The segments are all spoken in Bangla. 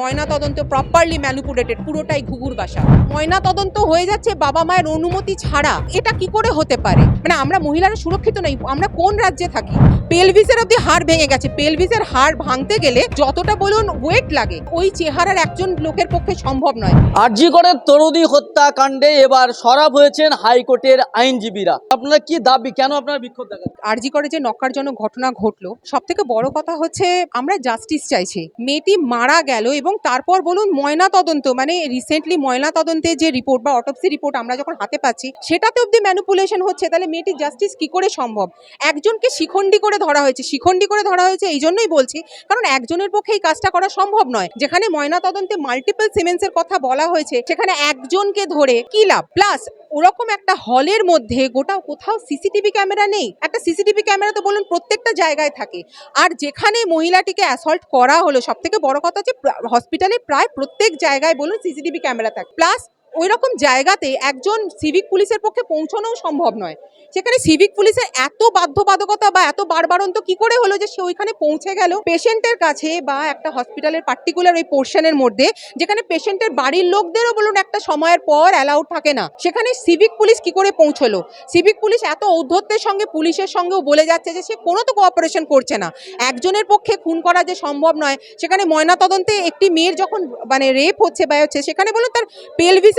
ময়না তদন্ত প্রপারলি ম্যানুপুলেটেড পুরোটাই ঘুঘুর বাসা। ময়না তদন্ত হয়ে যাচ্ছে বাবা মায়ের অনুমতি ছাড়া। এটা কি করে হতে পারে? মানে আমরা মহিলারা সুরক্ষিত নই আমরা কোন রাজ্যে থাকি? পেলভিসের অব্দি হাড় ভেঙে গেছে। পেলভিসের হাড় ভাঙতে গেলে যতটা বলুন ওয়েট লাগে ওই চেহারার একজন লোকের পক্ষে সম্ভব নয়। আরজিকরের তরুদী হত্যাকাণ্ডে এবার সরব হয়েছেন হাইকোর্টের আইনজীবীরা। আপনারা কি দাবি কেন আপনারা বিক্ষোভ দেখাচ্ছেন? আরজি করে যে নক্কারজনক ঘটনা ঘটলো সব থেকে বড় কথা হচ্ছে আমরা জাস্টিস চাইছি। মেয়েটি মারা গেল এবং তারপর বলুন ময়না তদন্ত মানে রিসেন্টলি ময়না তদন্তে যে রিপোর্ট বা অটোপসি রিপোর্ট আমরা যখন হাতে পাচ্ছি, সেটাতে অব্দি ম্যানুপুলেশন হচ্ছে, তাহলে মেয়েটির জাস্টিস কি করে সম্ভব? একজনকে শিখণ্ডি করে ধরা হয়েছে, শিখণ্ডি করে ধরা হয়েছে এই জন্যই বলছি, কারণ একজনের পক্ষে এই কাজটা করা সম্ভব নয়। যেখানে ময়না তদন্তে মাল্টিপল সিমেন্সের কথা বলা হয়েছে, সেখানে একজনকে ধরে কি লাভ? প্লাস ওরকম একটা হলের মধ্যে গোটা কোথাও সিসিটিভি ক্যামেরা নেই। একটা সিসিটিভি ক্যামেরা তো বলুন প্রত্যেকটা জায়গায় থাকে। আর যেখানে মহিলাটিকে অ্যাসল্ট করা হলো সব থেকে বড় কথা হচ্ছে হসপিটালে প্রায় প্রত্যেক জায়গায় বলুন সিসিটিভি ক্যামেরা থাকে। প্লাস ওই রকম জায়গাতে একজন সিভিক পুলিশের পক্ষে পৌঁছানোও সম্ভব নয়। সেখানে সিভিক পুলিশের এত বাধ্যবাধকতা বা এত বারবারন্ত কি করে হলো যে সে ওইখানে পৌঁছে গেল? পেশেন্টের কাছে বা একটা হসপিটালের পার্টিকুলার ওই পোর্শনের মধ্যে, যেখানে পেশেন্টের বাড়ির লোকদেরও বলুন একটা সময়ের পর অ্যালাউড থাকে না। সেখানে সিভিক পুলিশ কি করে পৌঁছলো? সিভিক পুলিশ এত ঔদ্ধত্যের সঙ্গে, পুলিশের সঙ্গেও বলে যাচ্ছে যে সে কোনো তো কোঅপারেশন করছে না। একজনের পক্ষে খুন করা যে সম্ভব নয়, সেখানে ময়নাতদন্তে একটি মেয়ের যখন মানে রেপ হচ্ছে বা হচ্ছে, সেখানে বলুন তার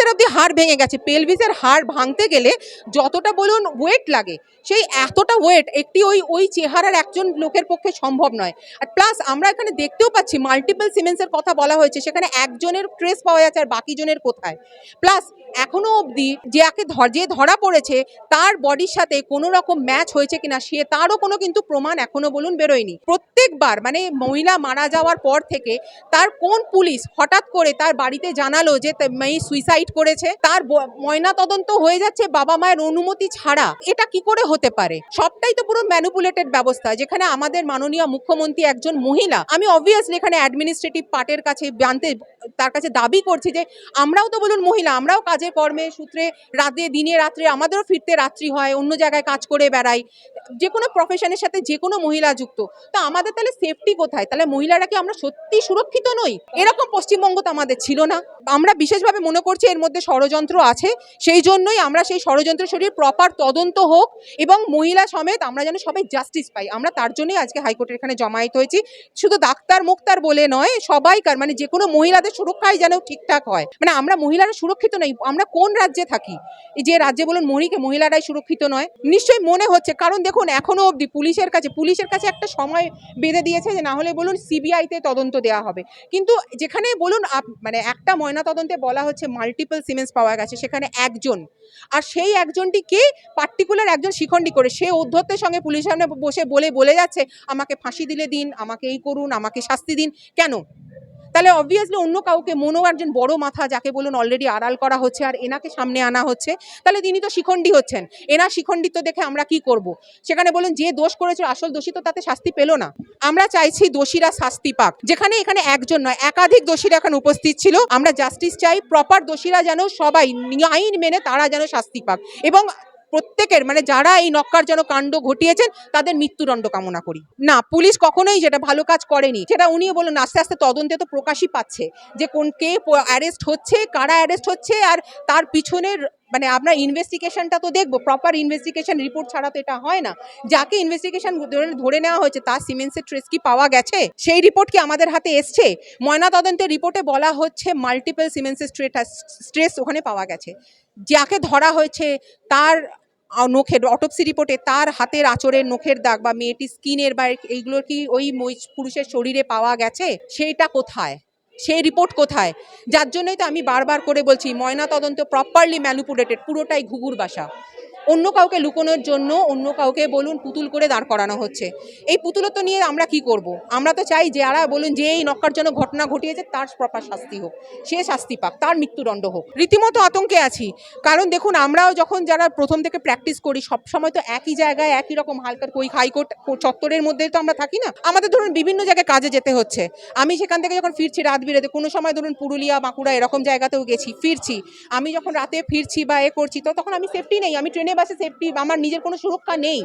পেলভিসের অব্দি হাড় ভেঙে গেছে। পেলভিসের হাড় ভাঙতে গেলে যতটা বলুন ওয়েট লাগে, সেই এতটা ওয়েট একটি ওই ওই চেহারার একজন লোকের পক্ষে সম্ভব নয়। আর প্লাস আমরা এখানে দেখতেও পাচ্ছি মাল্টিপল সিমেন্সের কথা বলা হয়েছে, সেখানে একজনের ট্রেস পাওয়া যাচ্ছে আর বাকি জনের কোথায়। প্লাস এখনও অবধি যে একে ধর- যে ধরা পড়েছে, তার বডির সাথে কোনো রকম ম্যাচ হয়েছে কিনা, সে তারও কোনো কিন্তু প্রমাণ এখনও বলুন বেরোয়নি। প্রত্যেকবার মানে মহিলা মারা যাওয়ার পর থেকে তার কোন পুলিশ হঠাৎ করে তার বাড়িতে জানালো যে মেয়ে সুইসাইড করেছে, তার ময়না তদন্ত হয়ে যাচ্ছে বাবা মায়ের অনুমতি ছাড়া। এটা কি করে হতে পারে? সবটাই তো পুরো ম্যানুপুলেটেড ব্যবস্থা, যেখানে আমাদের মাননীয় মুখ্যমন্ত্রী একজন মহিলা। আমি অবভিয়াসলি এখানে অ্যাডমিনিস্ট্রেটিভ পার্টের কাছে জানতে, তার কাছে দাবি করছি যে, আমরাও তো বলুন মহিলা, আমরাও কাজে কর্মে, সূত্রে, রাতে, দিনে, রাত্রে, আমাদেরও ফিরতে রাত্রি হয়, অন্য জায়গায় কাজ করে বেড়াই। যে কোনো প্রফেশনের সাথে যে কোনো মহিলা যুক্ত। তো আমাদের তাহলে সেফটি কোথায়? তাহলে মহিলারা কি আমরা সত্যি সুরক্ষিত নই? এরকম পশ্চিমবঙ্গ তো আমাদের ছিল না। আমরা বিশেষভাবে মনে করছি এর মধ্যে ষড়যন্ত্র আছে, সেই জন্যই আমরা সেই ষড়যন্ত্র সরিয়ে প্রপার তদন্ত হোক এবং মহিলা সমেত আমরা যেন সবাই জাস্টিস পাই। আমরা তার জন্যই আজকে হাইকোর্টের এখানে জমায়েত হয়েছি। শুধু ডাক্তার মুক্তার বলে নয় সবাইকার মানে যে কোনো মহিলাদের সুরক্ষাই যেন ঠিকঠাক হয়। মানে আমরা মহিলারা সুরক্ষিত নই, আমরা কোন রাজ্যে থাকি? যে রাজ্যে বলুন মহিকে মহিলারাই সুরক্ষিত নয়। নিশ্চয়ই মনে হচ্ছে, কারণ দেখুন এখনও অবধি পুলিশের কাছে পুলিশের কাছে একটা সময় বেঁধে দিয়েছে যে না হলে বলুন সিবিআইতে তদন্ত দেওয়া হবে। কিন্তু যেখানে বলুন মানে একটা ময়না তদন্তে বলা হচ্ছে মাল্টিপল সিমেন্স পাওয়া গেছে, সেখানে একজন। আর সেই একজনটিকে পার্টিকুলার একজন শিখণ্ডী করে। সে অধ্যত্বের সঙ্গে পুলিশ সামনে বসে বলে বলে যাচ্ছে, আমাকে ফাঁসি দিলে দিন, আমাকে এই করুন, আমাকে শাস্তি দিন। কেন? তাহলে অবভিয়াসলি অন্য কাউকে মনো একজন বড় মাথা যাকে বলুন অলরেডি আড়াল করা হচ্ছে আর এনাকে সামনে আনা হচ্ছে, তাহলে তিনি তো শিখণ্ডী হচ্ছেন। এনার শিখণ্ডিত দেখে আমরা কি করব? সেখানে বলুন, যে দোষ করেছে আসল দোষী তো তাতে শাস্তি পেল না। আমরা চাইছি দোষীরা শাস্তি পাক। যেখানে এখানে একজন নয়, একাধিক দোষীরা এখানে উপস্থিত ছিল। আমরা জাস্টিস চাই প্রপার দোষীরা যেন সবাই আইন মেনে তারা যেন শাস্তি পাক। এবং প্রত্যেকের মানে যারা এই নক্কারজনক কাণ্ড ঘটিয়েছেন, তাদের মৃত্যুদণ্ড কামনা করি। না, পুলিশ কখনোই যেটা ভালো কাজ করেনি, সেটা উনিও বলুন, আস্তে আস্তে তদন্তে তো প্রকাশই পাচ্ছে যে কোন কে অ্যারেস্ট হচ্ছে, কারা অ্যারেস্ট হচ্ছে, আর তার পিছনের মানে আপনার ইনভেস্টিগেশনটা তো দেখব প্রপার ইনভেস্টিগেশন রিপোর্ট ছাড়া তো এটা হয় না। যাকে ইনভেস্টিগেশন ধরে নেওয়া হয়েছে, তার সিমেন্সের ট্রেস কি পাওয়া গেছে? সেই রিপোর্ট কি আমাদের হাতে এসছে? ময়না তদন্তের রিপোর্টে বলা হচ্ছে মাল্টিপল সিমেন্সের স্ট্রেস ওখানে পাওয়া গেছে। যাকে ধরা হয়েছে, তার নখের অটোপসি রিপোর্টে তার হাতের আঁচড়ের নখের দাগ বা মেয়েটির স্কিনের বা এইগুলো কি ওই পুরুষের শরীরে পাওয়া গেছে? সেইটা কোথায়? সেই রিপোর্ট কোথায়? যার জন্যই তো আমি বারবার করে বলছি ময়না তদন্ত প্রপারলি ম্যানুপুলেটেড পুরোটাই ঘুঘুর বাসা। অন্য কাউকে লুকোনোর জন্য অন্য কাউকে বলুন পুতুল করে দাঁড় করানো হচ্ছে। এই পুতুলত্ব নিয়ে আমরা কি করব? আমরা তো চাই যারা বলুন যে এই নক্কারজনক ঘটনা ঘটিয়েছে তার প্রপার শাস্তি হোক, সে শাস্তি পাক, তার মৃত্যুদণ্ড হোক। রীতিমতো আতঙ্কে আছি। কারণ দেখুন, আমরাও যখন যারা প্রথম থেকে প্র্যাকটিস করি সব সময় তো একই জায়গায় একই রকম হালকা ওই হাইকোর্ট চত্বরের মধ্যে তো আমরা থাকি না। আমাদের ধরুন বিভিন্ন জায়গায় কাজে যেতে হচ্ছে। আমি সেখান থেকে যখন ফিরছি রাত বিরেতে, কোনো সময় ধরুন পুরুলিয়া, বাঁকুড়া এরকম জায়গাতেও গেছি, ফিরছি। আমি যখন রাতে ফিরছি বা এ করছি, তো তখন আমি সেফটি নেই, আমি ট্রেনে বাসে সেফটি আমার নিজের কোনো সুরক্ষা নেই।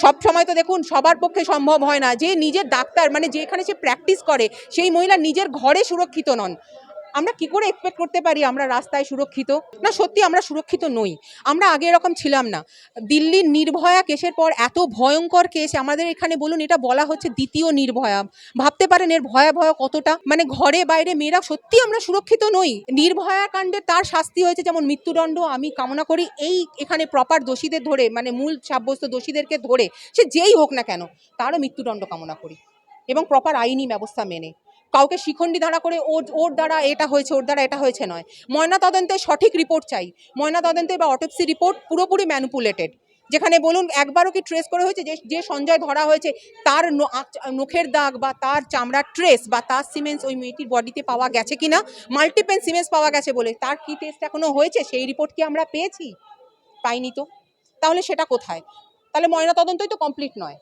সব সময় তো দেখুন, সবার পক্ষে সম্ভব হয় না। যে নিজের ডাক্তার মানে যেখানে সে প্র্যাকটিস করে, সেই মহিলা নিজের ঘরে সুরক্ষিত নন। আমরা কি করে এক্সপেক্ট করতে পারি আমরা রাস্তায় সুরক্ষিত? না, সত্যি আমরা সুরক্ষিত নই। আমরা আগে এরকম ছিলাম না। দিল্লির নির্ভয়া কেসের পর এত ভয়ঙ্কর কেস, আমাদের এখানে বলুন এটা বলা হচ্ছে দ্বিতীয় নির্ভয়া। ভাবতে পারেন এর ভয়াবহ কতটা? মানে ঘরে বাইরে মেয়েরা সত্যি আমরা সুরক্ষিত নই। নির্ভয়া কাণ্ডে তার শাস্তি হয়েছে যেমন মৃত্যুদণ্ড, আমি কামনা করি এই এখানে প্রপার দোষীদের ধরে মানে মূল সাব্যস্ত দোষীদেরকে ধরে, সে যেই হোক না কেন, তারও মৃত্যুদণ্ড কামনা করি। এবং প্রপার আইনি ব্যবস্থা মেনে। কাউকে শিখণ্ডি ধারা করে ওর ওর দ্বারা এটা হয়েছে, ওর দ্বারা এটা হয়েছে নয়। ময়নাতদন্তের সঠিক রিপোর্ট চাই। ময়নাতদন্তে বা অটোপসি রিপোর্ট পুরোপুরি ম্যানুপুলেটেড যেখানে বলুন একবারও কি ট্রেস করে হয়েছে? যে যে সঞ্জয় ধরা হয়েছে, তার ন- নখের দাগ বা তার চামড়ার ট্রেস বা তার সিমেন্স ওই মেয়েটির বডিতে পাওয়া গেছে কিনা? মাল্টিপেন সিমেন্স পাওয়া গেছে বলে। তার কি টেস্ট এখনও হয়েছে? সেই রিপোর্ট কি আমরা পেয়েছি? পাইনি তো। তাহলে সেটা কোথায়? তাহলে ময়নাতদন্তই তো কমপ্লিট নয়।